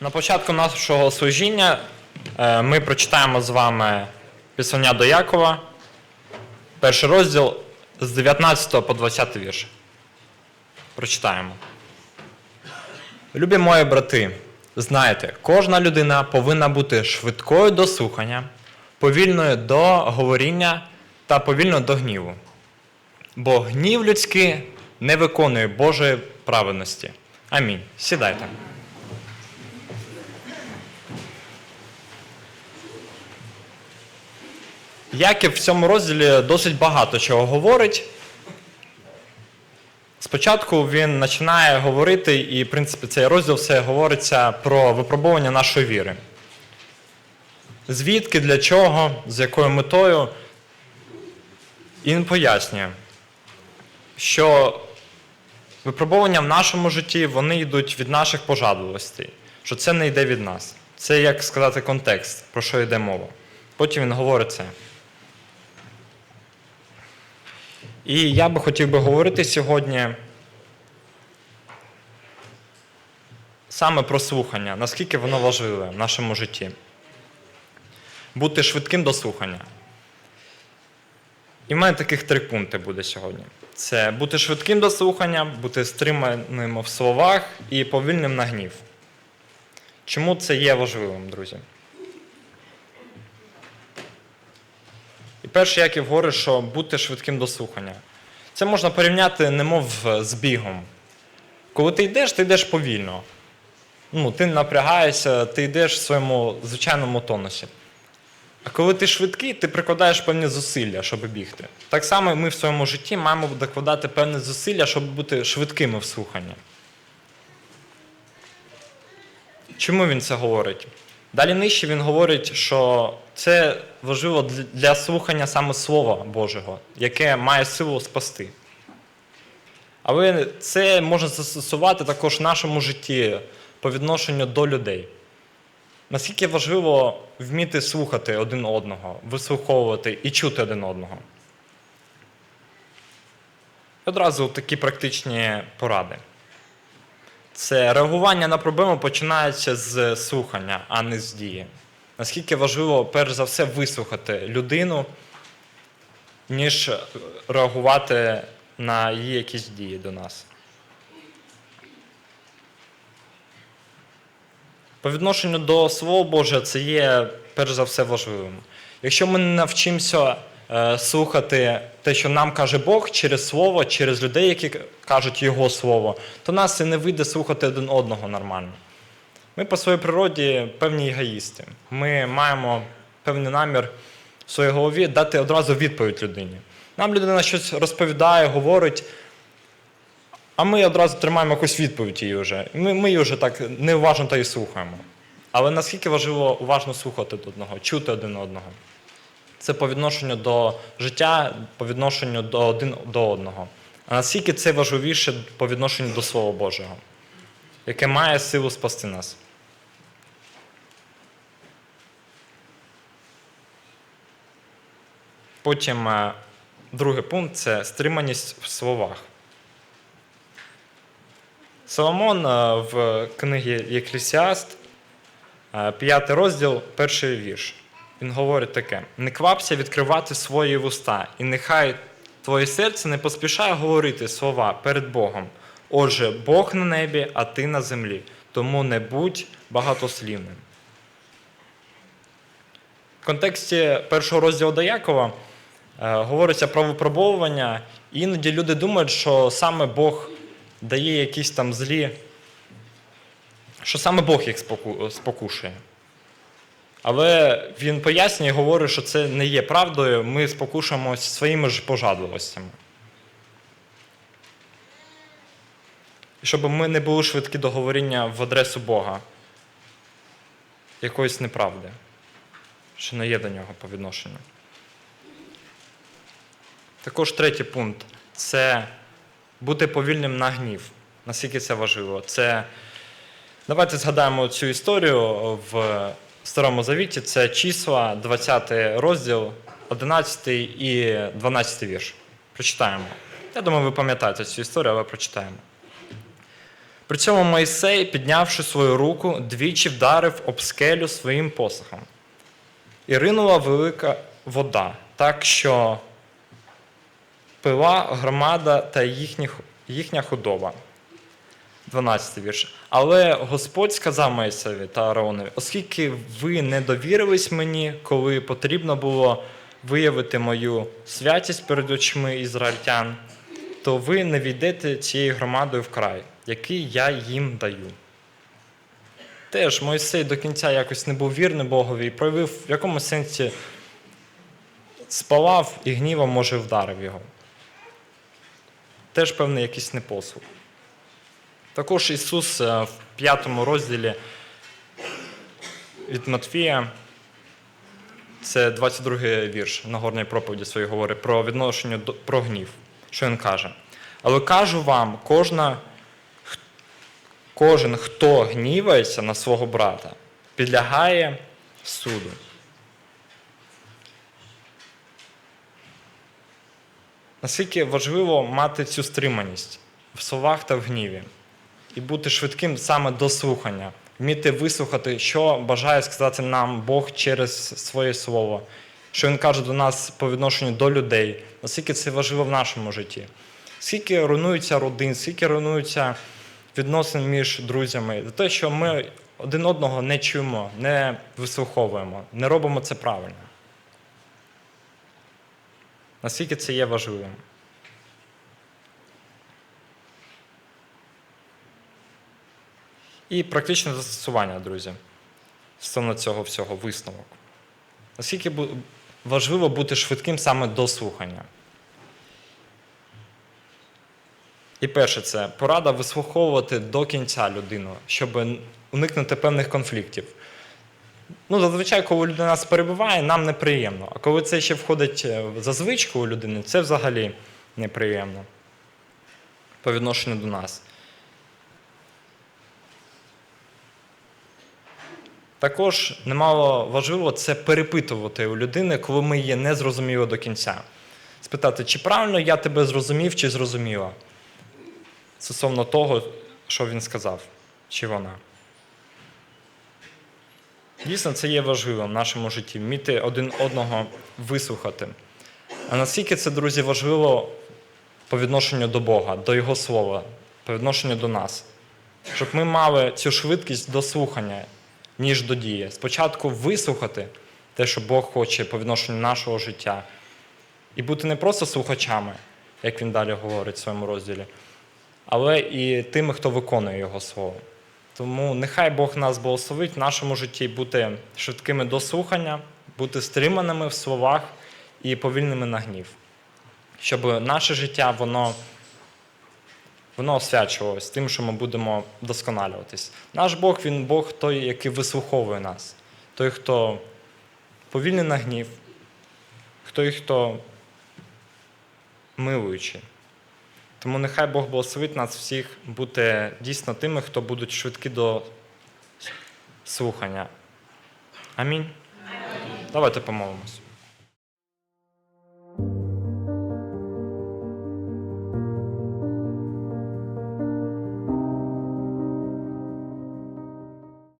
На початку нашого служіння е, ми прочитаємо з вами Писання до Якова, перший розділ з 19 по 20 вірш. Прочитаємо. Любі мої брати, знаєте, кожна людина повинна бути швидкою до слухання, повільною до говоріння та повільною до гніву. Бо гнів людський не виконує Божої праведності. Амінь. Сідайте. Яків в цьому розділі досить багато чого говорить. Спочатку він починає говорити, і, в принципі, цей розділ все говориться про випробування нашої віри. Звідки, для чого, з якою метою. І він пояснює, що випробування в нашому житті вони йдуть від наших пожадливостей, що це не йде від нас. Це, як сказати, контекст, про що йде мова. Потім він говорить це. І я би хотів би говорити сьогодні саме про слухання, наскільки воно важливе в нашому житті. Бути швидким до слухання. І в мене таких три пункти буде сьогодні: це бути швидким до слухання, бути стриманим в словах і повільним на гнів. Чому це є важливим, друзі? Перше, як і говорить, що бути швидким до слухання. Це можна порівняти, немов з бігом. Коли ти йдеш, ти йдеш повільно. Ну, ти напрягаєшся, ти йдеш в своєму звичайному тонусі. А коли ти швидкий, ти прикладаєш певні зусилля, щоб бігти. Так само ми в своєму житті маємо докладати певні зусилля, щоб бути швидкими в слуханні. Чому він це говорить? Далі нижче він говорить, що це важливо для- слухання саме Слова Божого, яке має силу спасти. Але це можна застосувати також в нашому житті по відношенню до людей. Наскільки важливо вміти слухати один одного, вислуховувати і чути один одного. Одразу такі практичні поради. Це реагування на проблему починається з слухання, а не з дії. Наскільки важливо, перш за все, вислухати людину, ніж реагувати на її якісь дії до нас. По відношенню до Слова Божого це є перш за все важливим. Якщо ми не навчимося слухати те, що нам каже Бог через Слово, через людей, які кажуть Його Слово, то нас і не вийде слухати один одного нормально. Ми по своїй природі певні егоїсти. Ми маємо певний намір в своїй голові дати одразу відповідь людині. Нам людина щось розповідає, говорить, а ми одразу тримаємо якусь відповідь її вже. Ми, ми її вже так неуважно та й слухаємо. Але наскільки важливо уважно слухати одного, чути один одного? Це по відношенню до життя, по відношенню до один до одного. А наскільки це важливіше по відношенню до Слова Божого, яке має силу спасти нас? Потім е, другий пункт це стриманість в словах. Соломон е, в книгі Єклісіаст, е, п'ятий розділ, перший вірш. Він говорить таке: не квапся відкривати свої вуста, і нехай твоє серце не поспішає говорити слова перед Богом. Отже, Бог на небі, а ти на землі, тому не будь багатослівним. В контексті першого розділу до Якова е, говориться про випробовування, і іноді люди думають, що саме Бог дає якісь там злі, що саме Бог їх спокушує. Але він пояснює і говорить, що це не є правдою, ми спокушуємося своїми ж пожадливостями. Щоб ми не були швидкі до говоріння в адресу Бога, якоїсь неправди, що не є до нього по відношенню. Також третій пункт це бути повільним на гнів. Наскільки це важливо? Це давайте згадаємо цю історію в Старому Завіті. Це числа, 20 розділ, 11 і 12 вірш. Прочитаємо. Я думаю, ви пам'ятаєте цю історію, але прочитаємо. При цьому Мойсей, піднявши свою руку, двічі вдарив об скелю своїм посохом. І ринула велика вода, так що пила громада та їхні, їхня худоба. 12 вірш. Але Господь сказав Моїсеві та Ааронові, оскільки ви не довірились мені, коли потрібно було виявити мою святість перед очима ізраїльтян, то ви не війдете цією громадою в край, який я їм даю. Теж Мойсей до кінця якось не був вірний Богові і проявив в якомусь сенсі спалав і гнівом, може, вдарив його. Теж певний якийсь непослух. Також Ісус е, в п'ятому розділі від Матфія, це 22 вірш Нагорної проповіді своєї говорить про відношення про гнів. Що він каже? Але кажу вам, кожна, кожен, хто гнівається на свого брата, підлягає суду. Наскільки важливо мати цю стриманість в словах та в гніві і бути швидким саме до слухання, вміти вислухати, що бажає сказати нам Бог через своє слово, що Він каже до нас по відношенню до людей, наскільки це важливо в нашому житті. Скільки руйнується родин, скільки руйнується відносин між друзями, за те, що ми один одного не чуємо, не вислуховуємо, не робимо це правильно. Наскільки це є важливим? І практичне застосування, друзі, стосовно цього всього висновок. Наскільки важливо бути швидким саме до слухання. І перше, це порада вислуховувати до кінця людину, щоб уникнути певних конфліктів. Ну, зазвичай, коли людина нас перебуває, нам неприємно. А коли це ще входить е, за звичку у людини, це взагалі неприємно по відношенню до нас. Також немало важливо це перепитувати у людини, коли ми її не зрозуміли до кінця. Спитати, чи правильно я тебе зрозумів, чи зрозуміла. Стосовно того, що він сказав, чи вона. Дійсно, це є важливим в нашому житті вміти один одного вислухати. А наскільки це, друзі, важливо по відношенню до Бога, до Його Слова, по відношенню до нас, щоб ми мали цю швидкість до слухання, ніж до дії. Спочатку вислухати те, що Бог хоче по відношенню нашого життя, і бути не просто слухачами, як він далі говорить в своєму розділі, але і тими, хто виконує Його Слово. Тому нехай Бог нас благословить в нашому житті бути швидкими до слухання, бути стриманими в словах і повільними на гнів. Щоб наше життя воно, воно освячувалось тим, що ми будемо досконалюватись. Наш Бог, він Бог той, який вислуховує нас, той, хто повільний на гнів, той, хто милуючий. Тому нехай Бог благословить нас всіх бути дійсно тими, хто будуть швидкі до слухання. Амінь. Давайте помолимось.